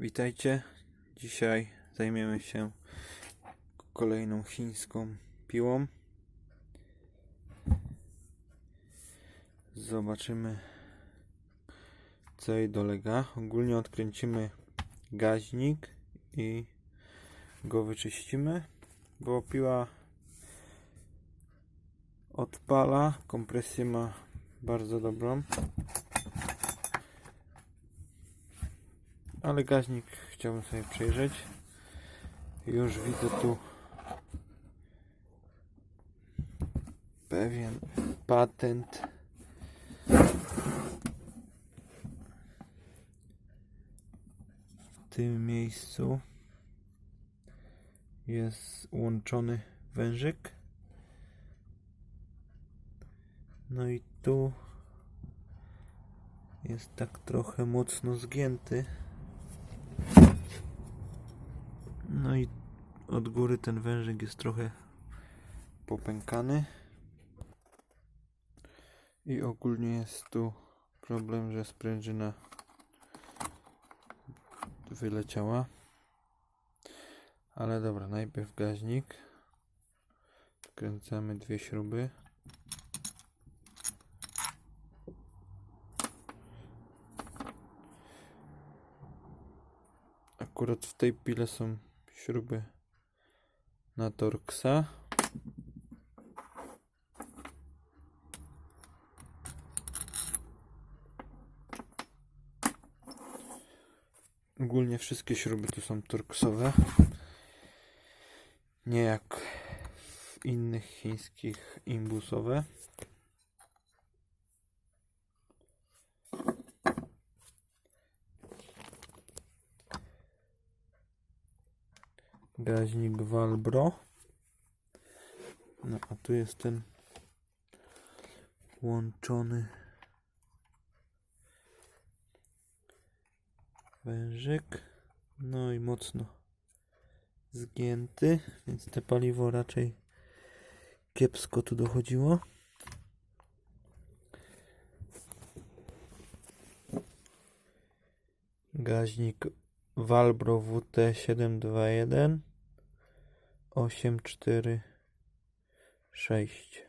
Witajcie. Dzisiaj zajmiemy się kolejną chińską piłą. Zobaczymy co jej dolega. Ogólnie odkręcimy gaźnik i go wyczyścimy, bo piła odpala. Kompresję ma bardzo dobrą. Ale gaźnik chciałbym sobie przejrzeć. Już widzę tu pewien patent. W tym miejscu jest łączony wężyk. No i tu jest tak trochę mocno zgięty. No i od góry ten wężyk jest trochę popękany. I ogólnie jest tu problem, że sprężyna wyleciała. Ale dobra, najpierw gaźnik. Kręcamy dwie śruby. Akurat w tej pile są śruby na Torxa. Ogólnie wszystkie śruby tu są Torxowe. Nie jak w innych chińskich imbusowe. Gaźnik Valbro. No a tu jest ten łączony wężyk. No i mocno zgięty, więc te paliwo raczej kiepsko tu dochodziło. Gaźnik Valbro WT721 8, 4, 6.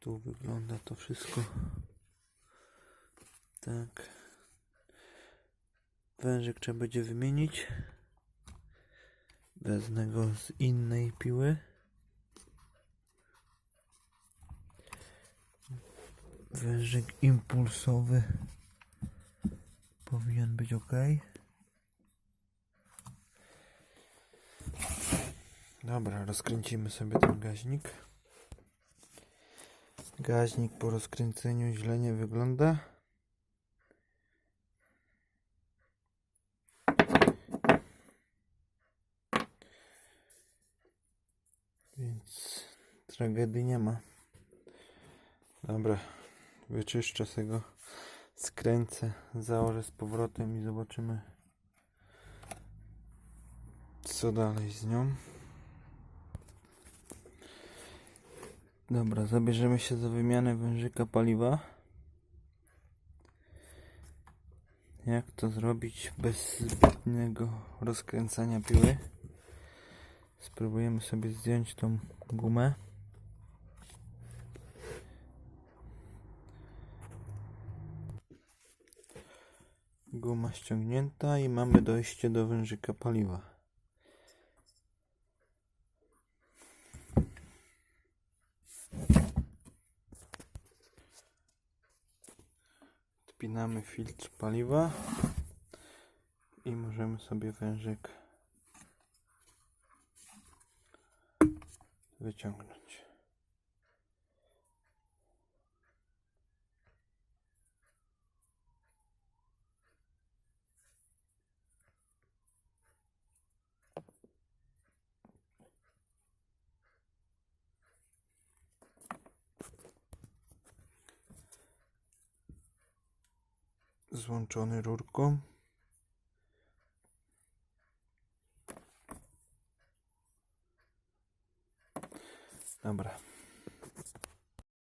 Tu wygląda to wszystko tak. Wężyk trzeba będzie wymienić. Wezmę go z innej piły. Wężyk impulsowy powinien być ok. Dobra, rozkręcimy sobie ten gaźnik. Gaźnik po rozkręceniu źle nie wygląda. Więc tragedii nie ma. Dobra, wyczyszczę sobie go, skręcę, założę z powrotem i zobaczymy co dalej z nią. Dobra, zabierzemy się za wymianę wężyka paliwa. Jak to zrobić bez zbytniego rozkręcania piły? Spróbujemy sobie zdjąć tą gumę. Guma ściągnięta i mamy dojście do wężyka paliwa. Odpinamy filtr paliwa i możemy sobie wężyk wyciągnąć. złączony rurką. Dobra.